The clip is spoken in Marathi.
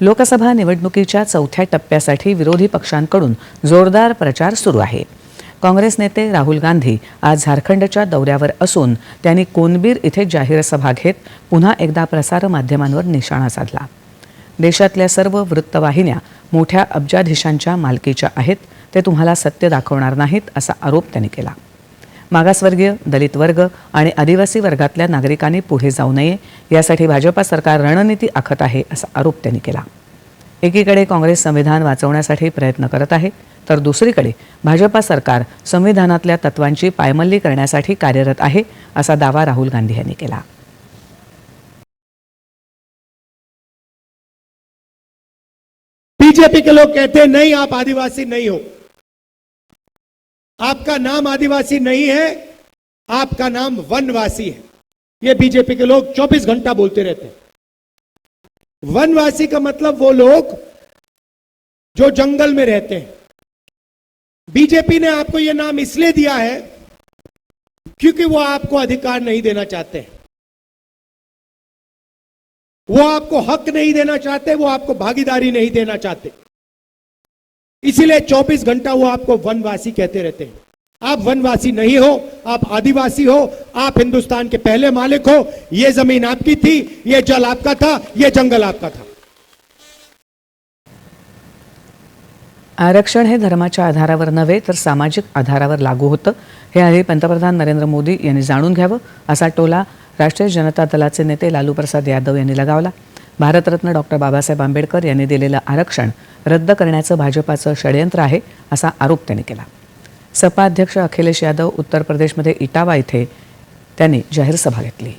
लोकसभा निवडणुकीच्या चौथ्या टप्प्यासाठी विरोधी पक्षांकडून जोरदार प्रचार सुरू आहे. काँग्रेस नेते राहुल गांधी आज झारखंडच्या दौऱ्यावर असून त्यांनी कोनबीर इथे जाहीर सभा घेत पुन्हा एकदा प्रसारमाध्यमांवर निशाणा साधला. देशातल्या सर्व वृत्तवाहिन्या मोठ्या अब्जाधीशांच्या मालकीच्या आहेत ते तुम्हाला सत्य दाखवणार नाहीत असा आरोप त्यांनी केला. मागासवर्गीय दलित वर्ग आणि आदिवासी वर्गातल्या नागरिकांनी पुढे जाऊ नये. यासाठी भाजपा सरकार रणनीती आखत आहे असा आरोप त्यांनी केला. एकीकडे काँग्रेस संविधान वाचवण्यासाठी प्रयत्न करत आहे तर दुसरीकडे भाजपा सरकार संविधानातल्या तत्वांची पायमल्ली करण्यासाठी कार्यरत आहे असा दावा राहुल गांधी यांनी केला. बीजेपी के लोग कहते नहीं आप आदिवासी नहीं हो। आपका नाम आदिवासी नहीं है, आपका नाम वनवासी है। ये बीजेपी के लोग 24 घंटा बोलते रहते हैं। वनवासी का मतलब वो लोग जो जंगल में रहते हैं। बीजेपी ने आपको ये नाम इसलिए दिया है क्योंकि वो आपको अधिकार नहीं देना चाहते। वो आपको हक नहीं देना चाहते, वो आपको भागीदारी नहीं देना चाहते। इसीलिए 24 घंटा वो आपको वनवासी कहते रहते हैं। आप वनवासी नहीं हो आप आदिवासी हो आप हिंदुस्तान के पहले मालिक हो ये जमीन आपकी थी ये जल आपका था ये जंगल आपका था। आरक्षण हे धर्माच्या आधारावर नव्हे तर सामाजिक आधारावर लागू होतं. हे आधी पंतप्रधान नरेंद्र मोदी यांनी जाणून घ्यावं असा टोला राष्ट्रीय जनता दलाचे नेते लालू प्रसाद यादव यांनी लगावला. भारतरत्न डॉक्टर बाबासाहेब आंबेडकर यांनी दिलेलं आरक्षण रद्द करण्याचं भाजपाचं षडयंत्र आहे असा आरोप त्यांनी केला. सपा अध्यक्ष अखिलेश यादव उत्तर प्रदेशमध्ये इटावा इथे त्यांनी जाहीर सभा घेतली.